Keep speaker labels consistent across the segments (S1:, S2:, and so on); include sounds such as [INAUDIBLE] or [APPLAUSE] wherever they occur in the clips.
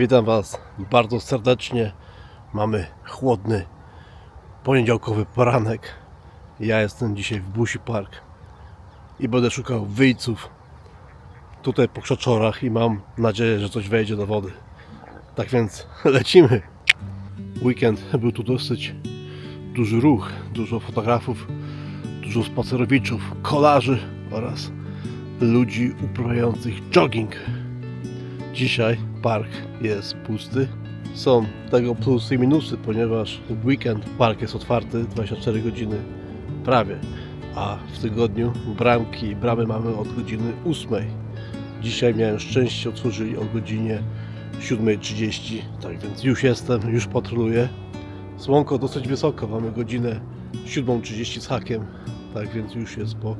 S1: Witam Was bardzo serdecznie. Mamy chłodny poniedziałkowy poranek. Ja jestem dzisiaj w Busi Park i będę szukał wyjców tutaj po krzaczorach i mam nadzieję, że coś wejdzie do wody. Tak więc [LAUGHS] lecimy. Weekend był tu dosyć duży ruch, dużo fotografów, dużo spacerowiczów, kolarzy oraz ludzi uprawiających jogging. Dzisiaj park jest pusty. Są tego plusy i minusy, ponieważ w weekend park jest otwarty 24 godziny prawie, a w tygodniu bramki i bramy mamy od godziny 8. Dzisiaj miałem szczęście, otworzyli o godzinie 7.30, tak więc już jestem, już patroluję. Słonko dosyć wysoko, mamy godzinę 7.30 z hakiem, tak więc już jest po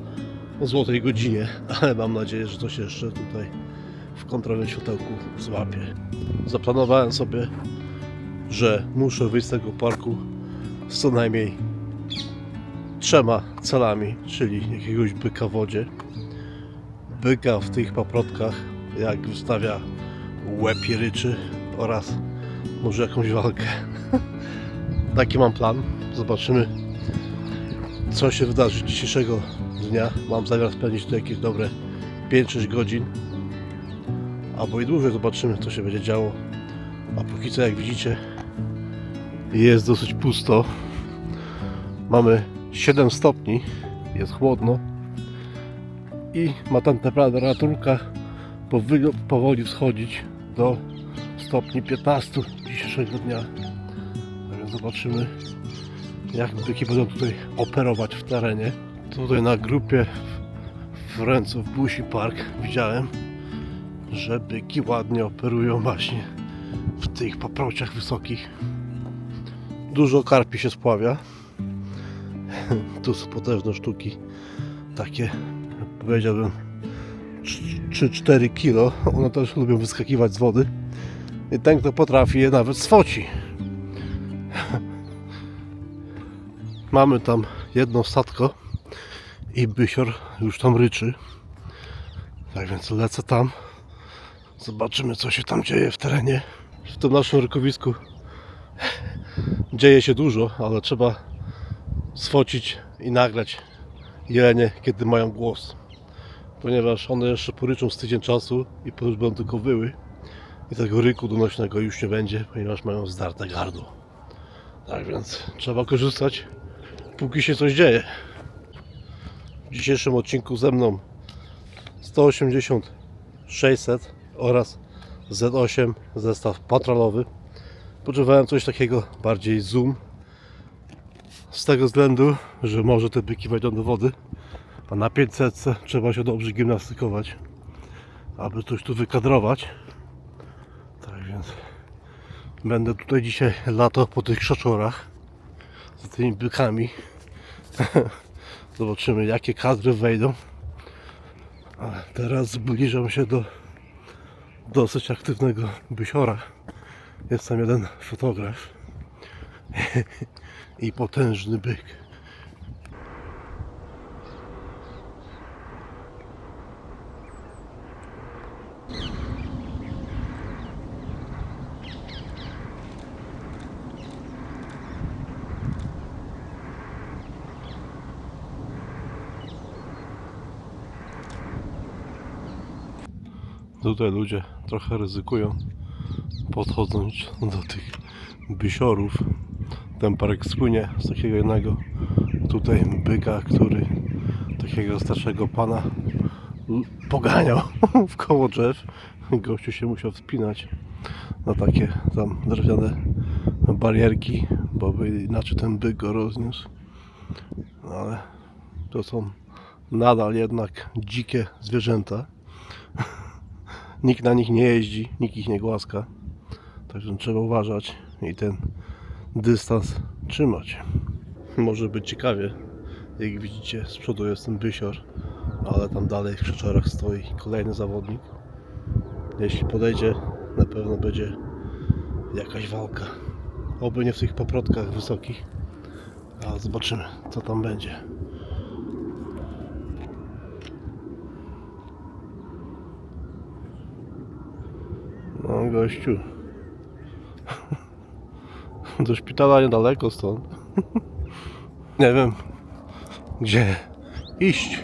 S1: złotej godzinie, [LAUGHS] ale mam nadzieję, że coś jeszcze tutaj w kontrolnym światełku złapie. Zaplanowałem sobie, że muszę wyjść z tego parku z co najmniej trzema celami, czyli jakiegoś byka w wodzie, byka w tych paprotkach, jak wystawia łeb i ryczy oraz może jakąś walkę. [LAUGHS] Taki mam plan. Zobaczymy, co się wydarzy dzisiejszego dnia. Mam zamiar spędzić tu jakieś dobre 5-6 godzin albo i dłużej zobaczymy co się będzie działo. A póki co jak widzicie jest dosyć pusto. Mamy 7 stopni jest chłodno. I ma ta temperaturka powoli wschodzić do stopni 15 dzisiejszego dnia. A więc zobaczymy jak byki będą tutaj operować w terenie. Tutaj na grupie Friends of Bushi Park widziałem że byki ładnie operują właśnie w tych paprociach wysokich. Dużo karpi się spławia. [LAUGHS] Tu są potężne sztuki. Takie, powiedziałbym, 3-4 kilo. One też lubią wyskakiwać z wody. I ten, kto potrafi je nawet sfoci. [LAUGHS] Mamy tam jedno statko i bysior już tam ryczy. Tak więc lecę tam. Zobaczymy, co się tam dzieje w terenie. W tym naszym rykowisku dzieje się dużo, ale trzeba sfocić i nagrać jelenie, kiedy mają głos. Ponieważ one jeszcze poryczą z tydzień czasu i potem będą tylko wyły. I tego ryku donośnego już nie będzie, ponieważ mają zdarte gardło. Tak więc trzeba korzystać, póki się coś dzieje. W dzisiejszym odcinku ze mną 180 600 oraz Z8 zestaw patrolowy. Potrzebowałem coś takiego bardziej zoom. Z tego względu, że może te byki wejdą do wody, a na 500 trzeba się dobrze gimnastykować, aby coś tu wykadrować. Tak więc będę tutaj dzisiaj latał po tych krzaczorach z tymi bykami. [LAUGHS] Zobaczymy jakie kadry wejdą. A teraz zbliżam się do dosyć aktywnego bysiora. Jest tam jeden fotograf [LAUGHS] i potężny byk. Tutaj ludzie trochę ryzykują podchodząc do tych bysiorów. Ten park słynie z takiego jednego tutaj byka, który takiego starszego pana poganiał [LAUGHS] w koło drzew. Gościu się musiał wspinać na takie tam drewniane barierki, bo by inaczej ten byk go rozniósł. No ale to są nadal jednak dzikie zwierzęta [LAUGHS] nikt na nich nie jeździ, nikt ich nie głaska. Także trzeba uważać i ten dystans trzymać. Może być ciekawie. Jak widzicie, z przodu jest ten bysior, ale tam dalej w krzyczorach stoi kolejny zawodnik. Jeśli podejdzie, na pewno będzie jakaś walka. Oby nie w tych paprotkach wysokich, ale zobaczymy, co tam będzie. No gościu, Do szpitala niedaleko stąd. Nie wiem, gdzie iść.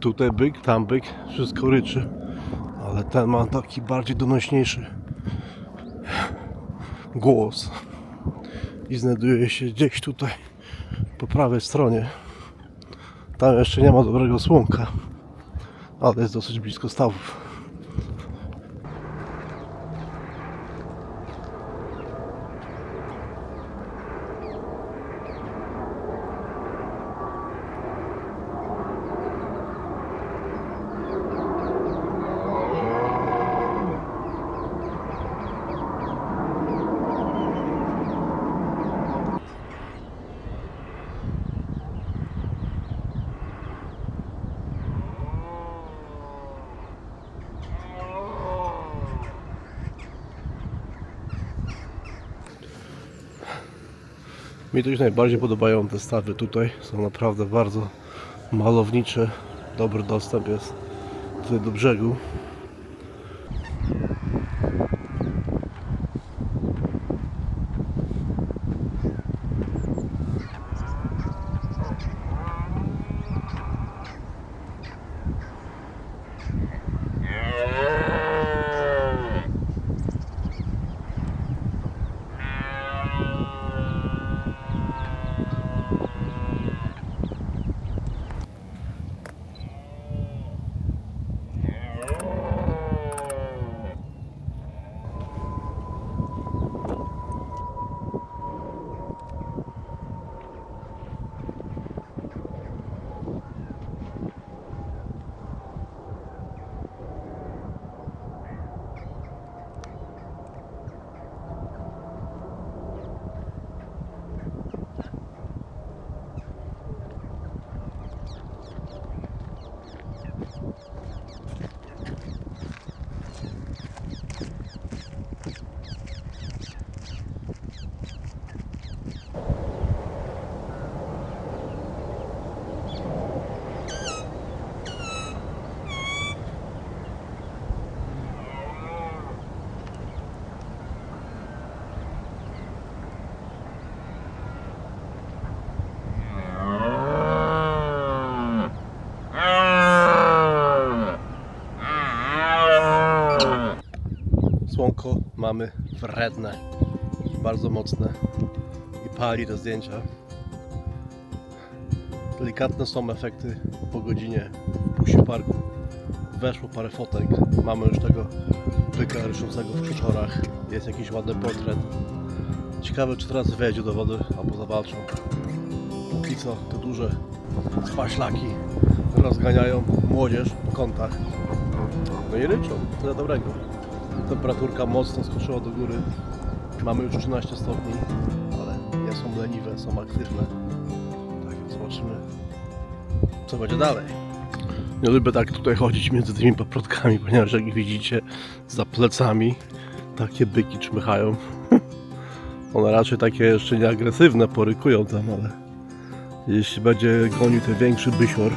S1: Tutaj byk, tam byk, wszystko ryczy. Ale ten ma taki bardziej donośniejszy głos. I znajduje się gdzieś tutaj po prawej stronie. Tam jeszcze nie ma dobrego słonka, ale jest dosyć blisko stawów. Mi to się najbardziej podobają te stawy tutaj. Są naprawdę bardzo malownicze. Dobry dostęp jest tutaj do brzegu. Mamy wredne, bardzo mocne i pali te zdjęcia. Delikatne są efekty po godzinie w Pusi Parku. Weszło parę fotek. Mamy już tego byka ryszącego w krzyczorach. Jest jakiś ładny portret. Ciekawe czy teraz wejdzie do wody albo zawalczą. Póki co te duże spaślaki rozganiają młodzież po kątach. No i ryczą, tyle dobrego. Temperaturka mocno skoczyła do góry. Mamy już 13 stopni, ale nie są leniwe, są aktywne. Tak więc zobaczymy, co będzie dalej. Nie lubię tak tutaj chodzić między tymi paprotkami, ponieważ jak widzicie za plecami takie byki czmychają. [LAUGHS] One raczej takie jeszcze nie agresywne, porykują tam, ale jeśli będzie gonił ten większy bysior,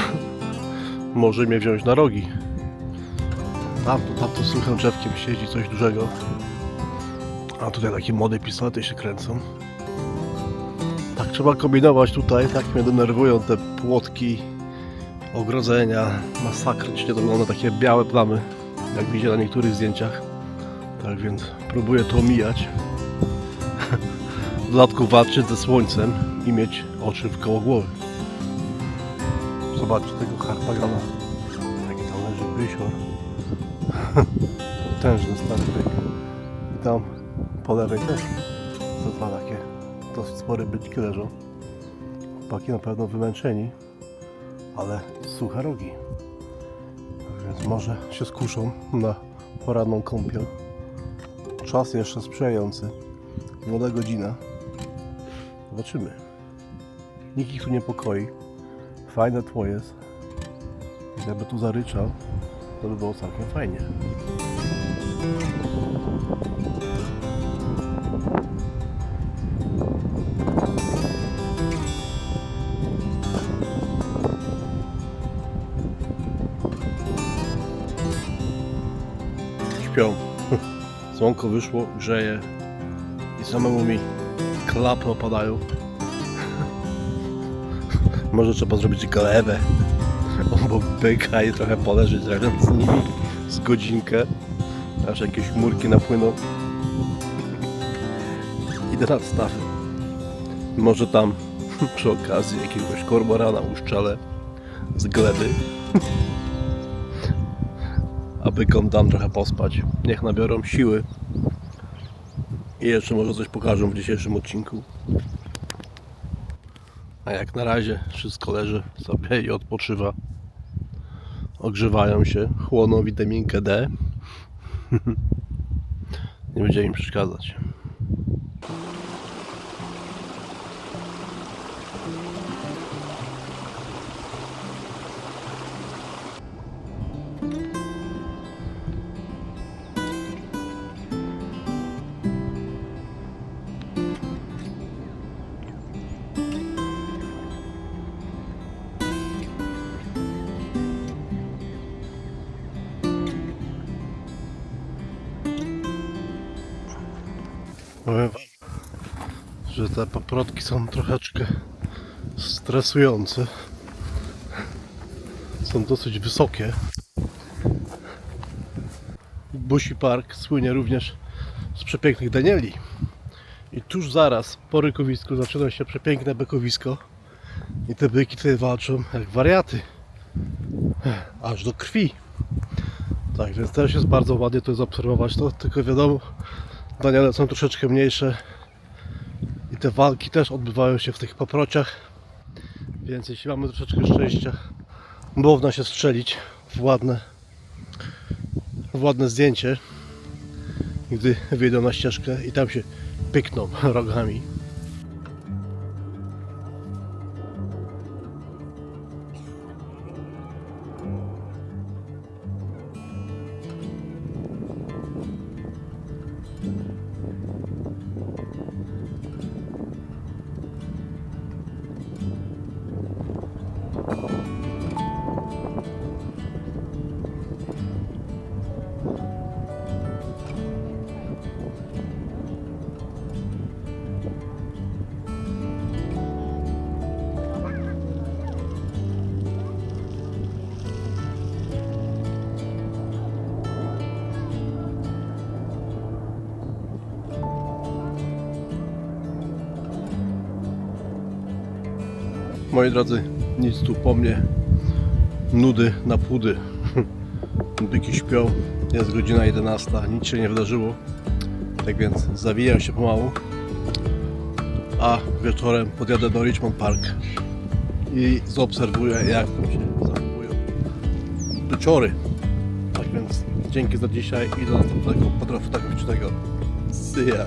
S1: [LAUGHS] może mnie wziąć na rogi. Tam, to, tam to suchym drzewkiem siedzi coś dużego. A tutaj takie młode pistolety się kręcą. Tak trzeba kombinować tutaj, tak mnie denerwują te płotki, ogrodzenia, masakrycznie to wygląda takie białe plamy, jak widzicie na niektórych zdjęciach. Tak więc próbuję to omijać. W dodatku walczyć ze słońcem i mieć oczy w koło głowy. Zobaczcie tego harpagana. Jaki tam leży bysior. Potężny stary byk. I tam po lewej też to dwa takie dosyć spore byczki leżą. Chłopaki na pewno wymęczeni, ale suche rogi. Więc może się skuszą na poranną kąpiel. Czas jeszcze sprzyjający. Młoda godzina. Zobaczymy. Nikt ich tu niepokoi. Fajne tło jest. Gdyby tu zaryczał, to by było całkiem fajnie. Śpią. [LAUGHS] Słonko wyszło, grzeje. i samemu mi klapy opadają. [LAUGHS] Może trzeba zrobić glebę obok byka i trochę poleżeć razem z nimi z godzinkę, aż jakieś chmurki napłyną. Idę nad stawy. Może tam [LAUGHS] przy okazji jakiegoś kormorana uszczelę z gleby. [LAUGHS] Aby kom dam trochę pospać. Niech nabiorą siły. I jeszcze może coś pokażą w dzisiejszym odcinku. A jak na razie wszystko leży sobie i odpoczywa. Ogrzewają się, chłoną witaminkę D. [LAUGHS] Nie będzie im przeszkadzać. Powiem wam, że te paprotki są troszeczkę stresujące. Są dosyć wysokie. Busi Park słynie również z przepięknych danieli. I tuż zaraz po rykowisku zaczyna się przepiękne bekowisko. I te byki tutaj walczą jak wariaty. Aż do krwi. Tak, więc też jest bardzo ładnie to zaobserwować. To tylko wiadomo, Daniele są troszeczkę mniejsze i te walki też odbywają się w tych paprociach więc jeśli mamy troszeczkę szczęścia można się strzelić w ładne w ładne zdjęcie gdy wyjdą na ścieżkę i tam się pykną [LAUGHS] rogami Moi drodzy, nic tu po mnie. Nudy na pudy. Byki śpią, jest godzina 11, nic się nie wydarzyło. Tak więc zawijam się pomału. A wieczorem podjadę do Richmond Park i zaobserwuję jak tam się zachowują duciory. Tak więc dzięki za dzisiaj i do następnego fotograficznego. See ya.